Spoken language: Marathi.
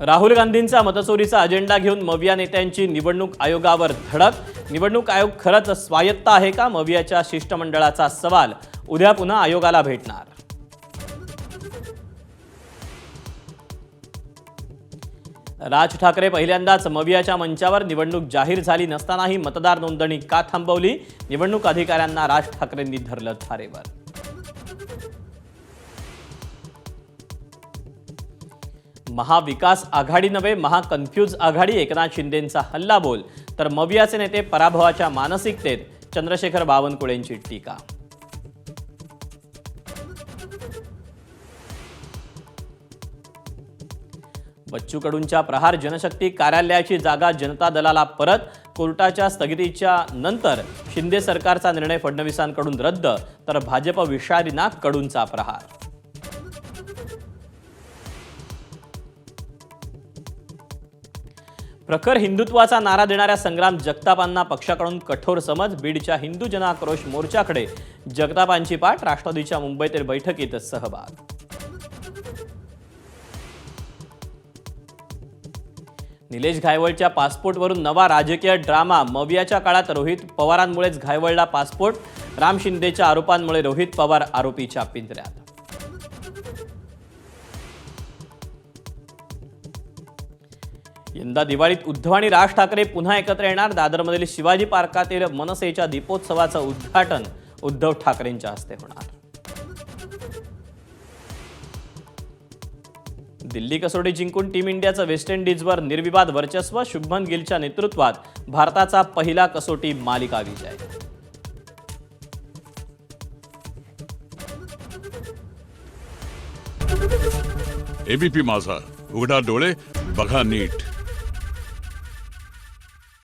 राहुल गांधींचा मतचोरीचा अजेंडा घेऊन मविया नेत्यांची निवडणूक आयोगावर धडक. निवडणूक आयोग खरंच स्वायत्त आहे का? मवियाच्या शिष्टमंडळाचा सवाल. उद्या पुन्हा आयोगाला भेटणार. राज ठाकरे पहिल्यांदाच मवियाच्या मंचावर निवडणूक जाहीर झाली नसतानाही मतदार नोंदणी का थांबवली? निवडणूक अधिकाऱ्यांना राज ठाकरेंनी धरलं थारेवर. महाविकास आघाडी नव्हे महाकन्फ्यूज आघाडी एकनाथ शिंदेंचा हल्ला बोल तर मवियाचे नेते पराभवाच्या मानसिकतेत चंद्रशेखर बावनकुळेंची टीका. बच्चू कडूंच्या प्रहार जनशक्ती कार्यालयाची जागा जनता दलाला परत कोर्टाच्या स्थगितीच्या नंतर शिंदे सरकारचा निर्णय फडणवीसांकडून रद्द तर भाजप विषारीना कडूंचा प्रहार. प्रखर हिंदुत्वाचा नारा देणाऱ्या संग्राम जगतापांना पक्षाकडून कठोर समज बीडच्या हिंदू जनाक्रोश मोर्चाकडे जगतापांची पाठ राष्ट्रवादीच्या मुंबईतील बैठकीत सहभाग. निलेश घायवळच्या पासपोर्टवरून नवा राजकीय ड्रामा मवियाच्या काळात रोहित पवारांमुळेच घायवळला पासपोर्ट. राम शिंदेच्या आरोपांमुळे रोहित पवार आरोपीच्या पिंजऱ्यात. यंदा दिवाळीत उद्धव आणि राज ठाकरे पुन्हा एकत्र येणार. दादरमधील शिवाजी पार्कातील मनसेच्या दीपोत्सवाचं उद्घाटन उद्धव ठाकरेंच्या हस्ते होणार. दिल्ली कसोटी जिंकून टीम इंडियाचं वेस्ट इंडिजवर निर्विवाद वर्चस्व शुभमन गिलच्या नेतृत्वात भारताचा पहिला कसोटी मालिका विजय. एबीपी माझा. उघडा डोळे बघा नीट.